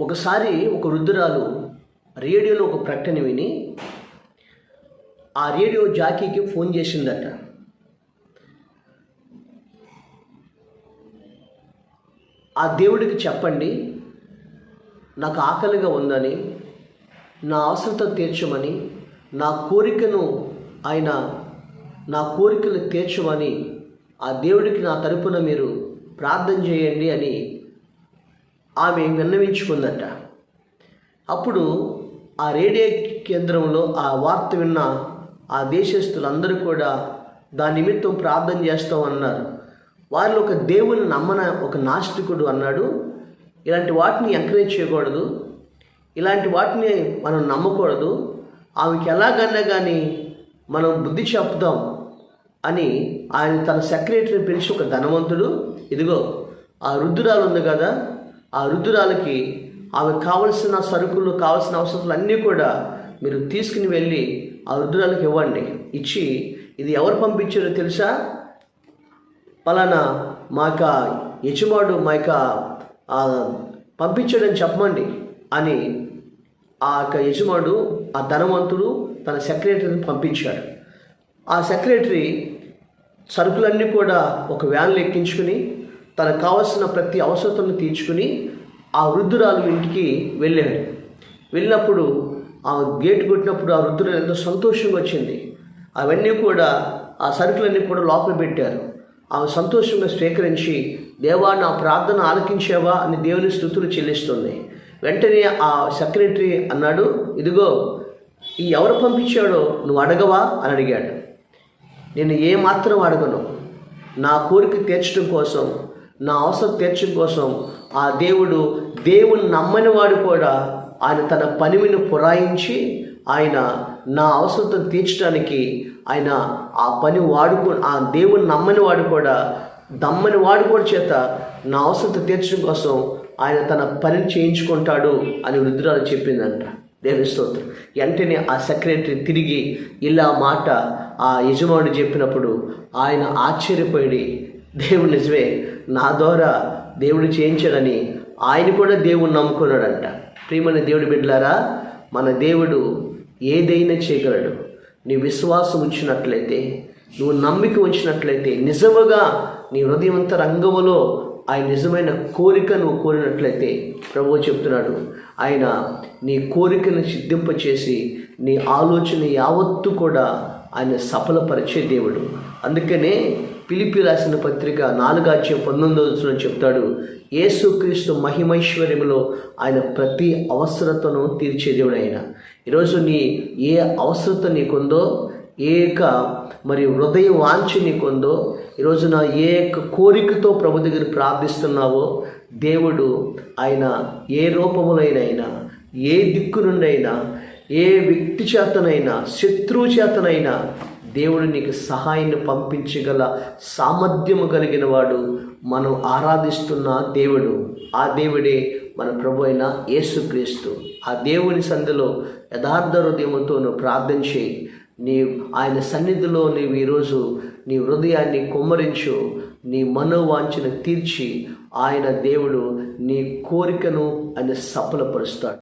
ఒకసారి ఒక వృద్ధురాలు రేడియోలో ఒక ప్రకటన విని ఆ రేడియో జాకీకి ఫోన్ చేసిందట. ఆ దేవుడికి చెప్పండి నాకు ఆకలిగా ఉందని నా అవసరత తీర్చమని నా కోరికను ఆయన నా కోరికలు తీర్చమని ఆ దేవుడికి నా తరపున మీరు ప్రార్థన చేయండి అని ఆమె విన్నవించుకుందట. అప్పుడు ఆ రేడియో కేంద్రంలో ఆ వార్త విన్న ఆ దేశస్తులందరూ కూడా దాని నిమిత్తం ప్రార్థన చేస్తాం అన్నారు. వారిలో ఒక దేవుని నమ్మన ఒక నాస్తికుడు అన్నాడు. ఇలాంటి వాటిని ఎంకరేజ్ చేయకూడదు. ఇలాంటి వాటిని మనం నమ్మకూడదు. ఆమెకి ఎలాగన్నా కానీ మనం బుద్ధి చెప్దాం అని ఆయన తన సెక్రటరీని పిలిచి ఒక ధనవంతుడు ఇదిగో ఆ రుద్దురాలు ఉంది కదా ఆ వృద్ధురాలకి ఆమె కావలసిన సరుకులు కావలసిన అవసరాలు అన్నీ కూడా మీరు తీసుకుని వెళ్ళి ఆ వృద్ధురాలకి ఇవ్వండి. ఇచ్చి ఇది ఎవరు పంపించారో తెలుసా? పలానా మా యొక్క యజమాడు మా యొక్క పంపించాడని చెప్పమండి అని ఆ యొక్క యజమాడు ఆ ధనవంతుడు తన సెక్రటరీని పంపించాడు. ఆ సెక్రటరీ సరుకులన్నీ కూడా ఒక వ్యాన్లో ఎక్కించుకుని తనకు కావలసిన ప్రతి అవసరతను తీర్చుకుని ఆ వృద్ధురాలు ఇంటికి వెళ్ళాడు. వెళ్ళినప్పుడు ఆ గేట్ కొట్టినప్పుడు ఆ వృద్ధురాలు ఎంతో సంతోషంగా వచ్చింది. అవన్నీ కూడా ఆ సరుకులన్నీ కూడా లోపల పెట్టారు. ఆమె సంతోషంగా స్వీకరించి దేవా నా ప్రార్థన ఆలకించావా? అని దేవుని స్థుతులు చెల్లిస్తుంది. వెంటనే ఆ సెక్రటరీ అన్నాడు ఇదిగో ఈ ఎవరు పంపించాడో నువ్వు అడగవా? అని అడిగాడు. నేను ఏమాత్రం అడగను. నా కోరిక తీర్చడం కోసం నా అవసరం తీర్చడం కోసం ఆ దేవుడు దేవుని నమ్మని వాడు కూడా ఆయన తన పనివిని పురాయించి ఆయన నా అవసరం తీర్చడానికి ఆయన ఆ పని వాడుకో ఆ దేవుని నమ్మని వాడు కూడా దమ్మని వాడు కూడా చేత నా అవసరం తీర్చడం కోసం ఆయన తన పనిని చేయించుకుంటాడు అని వృద్ధురాలు చెప్పిందంట. దేవుని స్తోత్రం. వెంటనే ఆ సెక్రటరీ తిరిగి ఇలా మాట ఆ యజమానుడు చెప్పినప్పుడు ఆయన ఆశ్చర్యపోయి దేవుడు నిజమే నా ద్వారా దేవుడు చేయించాడని ఆయన కూడా దేవుడు నమ్ముకున్నాడంట. ప్రియమైన దేవుడి బిడ్డలారా మన దేవుడు ఏదైనా చేయగలడు. నీ విశ్వాసం ఉంచినట్లయితే నువ్వు నమ్మిక ఉంచినట్లయితే నిజముగా నీ హృదయవంత రంగములో ఆయన నిజమైన కోరిక నువ్వు కోరినట్లయితే ప్రభువు చెప్తున్నాడు ఆయన నీ కోరికను సిద్ధింపచేసి నీ ఆలోచన యావత్తు కూడా ఆయన సఫలపరిచే దేవుడు. అందుకనే పిలిపి రాసిన పత్రిక నాలుగాచ్యం పంతొమ్మిదో వచ్చిన చెప్తాడు యేసుక్రీస్తు మహిమైశ్వర్యములో ఆయన ప్రతి అవసరతను తీర్చే దేవుడు ఆయన. ఈరోజు నీ ఏ అవసరత నీకుందో ఏక మరి హృదయ వాంఛ నీకుందో ఈరోజు నా ఏ కోరికతో ప్రభు దగ్గర ప్రార్థిస్తున్నావో దేవుడు ఆయన ఏ రూపములైనైనా ఏ దిక్కు నుండైనా ఏ వ్యక్తి చేతనైనా శత్రువు చేతనైనా దేవుడు నీకు సహాయాన్ని పంపించగల సామర్థ్యము కలిగిన వాడు. మనం ఆరాధిస్తున్న దేవుడు ఆ దేవుడే మన ప్రభు అయిన యేసుక్రీస్తు. ఆ దేవుని సంధిలో యథార్థ హృదయముతో నువ్వు ప్రార్థన చేయి. నీ ఆయన సన్నిధిలో నీవు ఈరోజు నీ హృదయాన్ని కుమ్మరించు నీ మనోవాంఛను తీర్చి ఆయన దేవుడు నీ కోరికను ఆయన సఫలపరుస్తాడు.